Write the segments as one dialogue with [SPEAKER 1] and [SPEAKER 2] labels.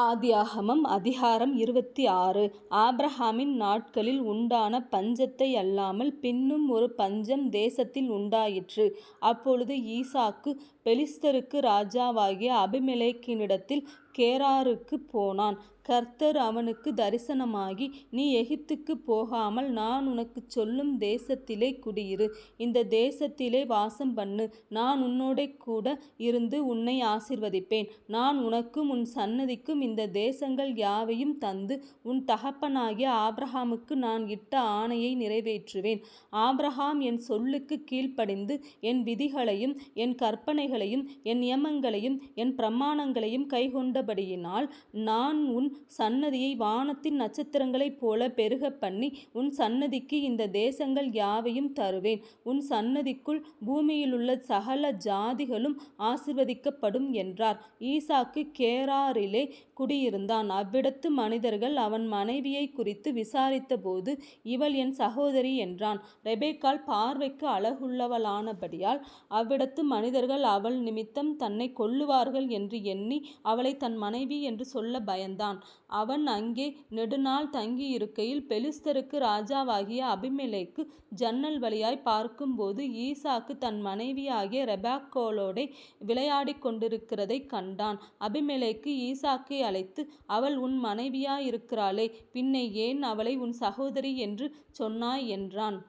[SPEAKER 1] ஆதியாகமம் அதிகாரம் இருபத்தி ஆறு ஆப்ரஹாமின் நாட்களில் உண்டான பஞ்சத்தை அல்லாமல் பின்னும் ஒரு பஞ்சம் தேசத்தில் உண்டாயிற்று. அப்பொழுது ஈசாக்கு பெலிஸ்தருக்கு ராஜாவாகிய அபிமெலேக்கினிடத்தில் கேராருக்குப் போனான். கர்த்தர் அவனுக்கு தரிசனமாகி நீ எகிப்துக்குப் போகாமல் நான் உனக்குச் சொல்லும் தேசத்திலே குடியிரு. இந்த தேசத்திலே வாசம் பண்ணு நான் உன்னோடேகூட இருந்து உன்னை ஆசிர்வதிப்பேன் நான் உனக்கும் உன் சன்னதிக்கும் இந்த தேசங்கள் யாவையும் தந்து உன் தகப்பனாகிய ஆப்ரஹாமுக்கு நான் இட்ட ஆணையை நிறைவேற்றுவேன். ஆப்ரஹாம் என் சொல்லுக்குக் கீழ்ப்படிந்து என் விதிகளையும் என் கற்பனைகளையும் என் நியமங்களையும் என் பிரமாணங்களையும் கைகொண்ட இருந்தபடியினால் நான் உன் சன்னதியை வானத்தின் நட்சத்திரங்களைப் போல பெருக பண்ணி உன் சன்னதிக்கு இந்த தேசங்கள் யாவையும் தருவேன். உன் சன்னதிக்குள் பூமியிலுள்ள சகல ஜாதிகளும் ஆசிர்வதிக்கப்படும் என்றார். ஈசாக்கு கேராரிலே குடியிருந்தான். அவ்விடத்து மனிதர்கள் அவன் மனைவியை குறித்து விசாரித்தபோது இவள் என் சகோதரி என்றான். ரெபேக்கால் பார்வைக்கு அழகுள்ளவளானபடியால் அவ்விடத்து மனிதர்கள் அவள் நிமித்தம் தன்னை கொல்லுவார்கள் என்று எண்ணி அவளை தன் மனைவி என்று சொல்ல பயந்தான். அவன் அங்கே நெடுநாள் தங்கியிருக்கையில் பெலிஸ்தருக்கு ராஜாவாகிய அபிமேலைக்கு ஜன்னல் வழியாய் பார்க்கும்போது ஈசாக்கு தன் மனைவியாகிய ரெபெக்காளோடே விளையாடிக்கொண்டிருக்கிறதைக் கண்டான். அபிமேலைக்கு ஈசாக்கை அழைத்து அவள் உன் மனைவியாயிருக்கிறாளே பின்னே ஏன் அவளை உன் சகோதரி என்று சொன்னாய்? என்றான்.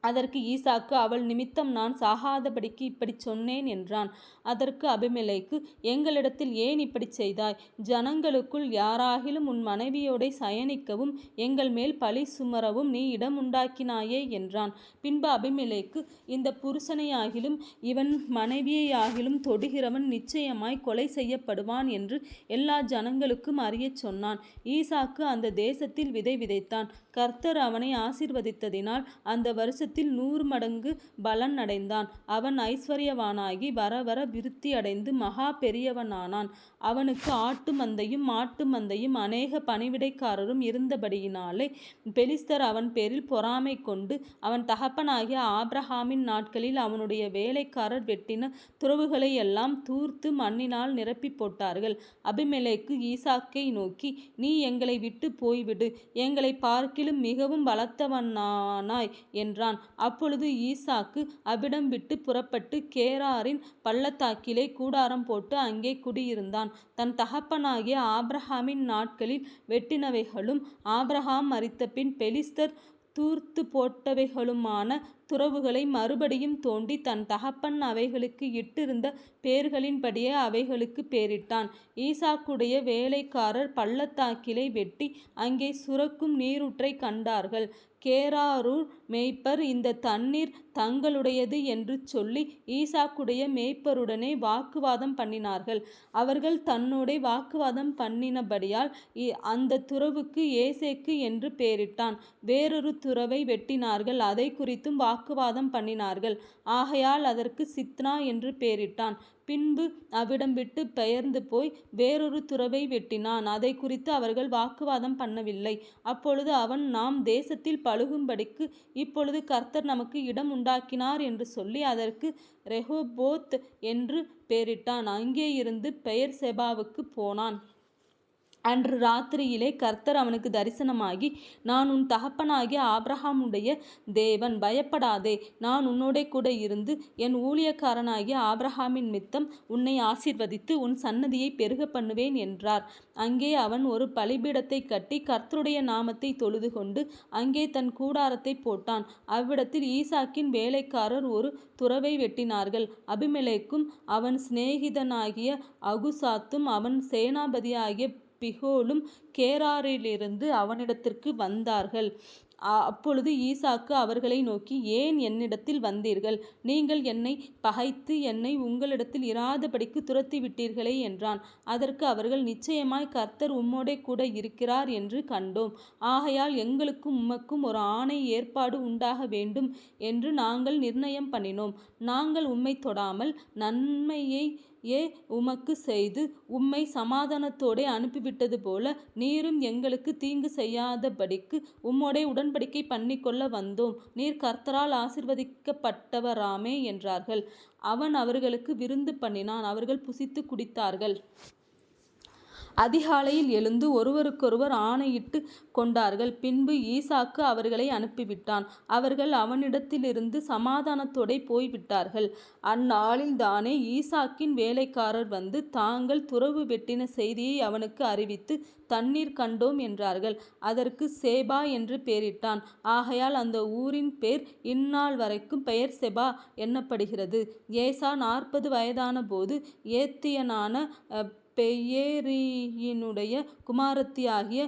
[SPEAKER 1] அதற்கு ஈசாக்கு அவள் நிமித்தம் நான் சாகாதபடிக்கு இப்படிச் சொன்னேன் என்றான். அதற்கு அபிமலைக்கு எங்களிடத்தில் ஏன் இப்படிச் செய்தாய்? ஜனங்களுக்குள் யாராகிலும் உன் மனைவியோடை சயனிக்கவும் எங்கள் மேல் பழி சுமரவும் நீ இடம் உண்டாக்கினாயே என்றான். பின்பு அபிமலைக்கு இந்த புருஷனையாகிலும் இவன் மனைவியையாகிலும் தொடுகிறவன் நிச்சயமாய் கொலை செய்யப்படுவான் என்று எல்லா ஜனங்களுக்கும் அறியச் சொன்னான். ஈசாக்கு அந்த தேசத்தில் விதை விதைத்தான். கர்த்தர் அவனை ஆசிர்வதித்ததினால் அந்த வருஷத்தில் நூறு மடங்கு பலன் அடைந்தான். அவன் ஐசுவரியவானாகி வரவர விருத்தியடைந்து மகா பெரியவனானான். அவனுக்கு ஆட்டு மந்தையும் மாட்டு மந்தையும் அநேக பணிவிடைக்காரரும் இருந்தபடியினாலே பெலிஸ்தர் அவன் பேரில் பொறாமை கொண்டு அவன் தகப்பனாகிய ஆப்ரஹாமின் நாட்களில் அவனுடைய வேலைக்காரர் வெட்டின துறவுகளையெல்லாம் தூர்த்து மண்ணினால் நிரப்பிப் போட்டார்கள். அபிமேலைக்கு ஈசாக்கை நோக்கி நீ எங்களை விட்டு போய்விடு எங்களை பார்க்கிலும் மிகவும் பலத்தவனானாய் என்றான். அப்பொழுது ஈசாக்கு அவ்விடம் விட்டு புறப்பட்டு கேராரின் பள்ளத்தாக்கிலே கூடாரம் போட்டு அங்கே குடியிருந்தான். தன் தகப்பனாகிய ஆப்ரஹாமின் நாட்களில் வெட்டினவைகளும் ஆப்ரஹாம் மரித்தபின் பெலிஸ்தர் தூர்த்து போட்டவைகளுமான துறவுகளை மறுபடியும் தோண்டி தன் தகப்பன் அவைகளுக்கு இட்டிருந்த பேர்களின்படியே அவைகளுக்குப் பேரிட்டான். ஈசாக்குடைய வேலைக்காரர் பள்ளத்தாக்கிலை வெட்டி அங்கே சுரக்கும் நீரூற்றைக் கண்டார்கள். கேராரூர் மேய்ப்பர் இந்த தண்ணீர் தங்களுடையது என்று சொல்லி ஈசாக்குடைய மேய்ப்பருடனே வாக்குவாதம் பண்ணினார்கள். அவர்கள் தன்னோடே வாக்குவாதம் பண்ணினபடியால் அந்த துறவுக்கு ஏசேக்கு என்று பெயரிட்டான் வேறொரு துறவை வெட்டினார்கள் அதை குறித்தும் வாக்கு வாக்குவாதம் பண்ணினார்கள். ஆகையால் அதற்கு சித்னா என்று பெயரிட்டான் பின்பு அவ்விடம் பெயர்ந்து போய் வேறொரு துறவை வெட்டினான் அதை குறித்து அவர்கள் வாக்குவாதம் பண்ணவில்லை. அப்பொழுது அவன் நாம் தேசத்தில் பழுகும்படிக்கு இப்பொழுது கர்த்தர் நமக்கு இடம் உண்டாக்கினார் என்று சொல்லி அதற்கு ரெஹோபோத் என்று பெயரிட்டான் அங்கே இருந்து பெயர் செபாவுக்கு போனான். அன்று ராத்திரியிலே கர்த்தர் அவனுக்கு தரிசனமாகி நான் உன் தகப்பனாகிய ஆப்ரஹாமுடைய தேவன் பயப்படாதே நான் உன்னோட கூட இருந்து என் ஊழியக்காரனாகிய ஆபிரகாமினிமித்தம் உன்னை ஆசீர்வதித்து உன் சன்னதியை பெருக பண்ணுவேன் என்றார். அங்கே அவன் ஒரு பலிபீடத்தை கட்டி கர்த்தருடைய நாமத்தை தொழுது கொண்டு அங்கே தன் கூடாரத்தை போட்டான். அவ்விடத்தில் ஈசாக்கின் வேலைக்காரர் ஒரு துறவை வெட்டினார்கள். அபிமலேக்கும் அவன் சிநேகிதனாகிய அகுசாத்தும் அவன் சேனாபதியாகிய பிகோலும் கேராரிலிருந்து அவனிடத்திற்கு வந்தார்கள். அப்பொழுது ஈசாக்கு அவர்களை நோக்கி ஏன் என்னிடத்தில் வந்தீர்கள்? நீங்கள் என்னை பகைத்து என்னை உங்களிடத்தில் இராதபடிக்குத் துரத்திவிட்டீர்களே என்றான். அதற்கு அவர்கள் நிச்சயமாய் கர்த்தர் உம்மோடே கூட இருக்கிறார் என்று கண்டோம். ஆகையால் எங்களுக்கும் உமக்கும் ஒரு ஆணை ஏற்பாடு உண்டாக வேண்டும் என்று நாங்கள் நிர்ணயம் பண்ணினோம். நாங்கள் உம்மை தொடாமல் நன்மையை ஏ உமக்கு செய்து உம்மை சமாதானத்தோடே அனுப்பிவிட்டது போல நீரும் எங்களுக்கு தீங்கு செய்யாதபடிக்கு உம்மோடே உடன்படிக்கை பண்ணிக்கொள்ள வந்தோம். நீர் கர்த்தரால் ஆசீர்வதிக்கப்பட்டவராமே என்றார்கள். அவன் அவர்களுக்கு விருந்து பண்ணினான். அவர்கள் புசித்துக் குடித்தார்கள். அதிகாலையில் எழுந்து ஒருவருக்கொருவர் ஆணையிட்டு கொண்டார்கள். பின்பு ஈசாக்கு அவர்களை அனுப்பிவிட்டான். அவர்கள் அவனிடத்திலிருந்து சமாதானத்தோடே போய்விட்டார்கள். அந்நாளில்தானே ஈசாக்கின் வேலைக்காரர் வந்து தாங்கள் துறவு வெட்டின செய்தியை அவனுக்கு அறிவித்து தண்ணீர் கண்டோம் என்றார்கள். அதற்கு சேபா என்று பெயரிட்டான். ஆகையால் அந்த ஊரின் பேர் இந்நாள் வரைக்கும் பெயர் செபா என்னப்படுகிறது. ஏசா நாற்பது வயதான போது ஏத்தியனான பெயேரியினுடைய குமாரத்தியாகிய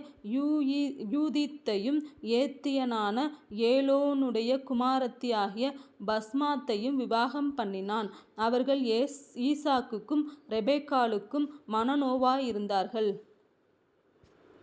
[SPEAKER 1] யூதித்தையும் ஏத்தியனான ஏலோனுடைய குமாரத்தியாகிய பஸ்மாத்தையும் விவாகம் பண்ணினான். அவர்கள் ஏஸ் ஈசாக்குக்கும் ரெபெக்காளுக்கும் மனநோவாயிருந்தார்கள்.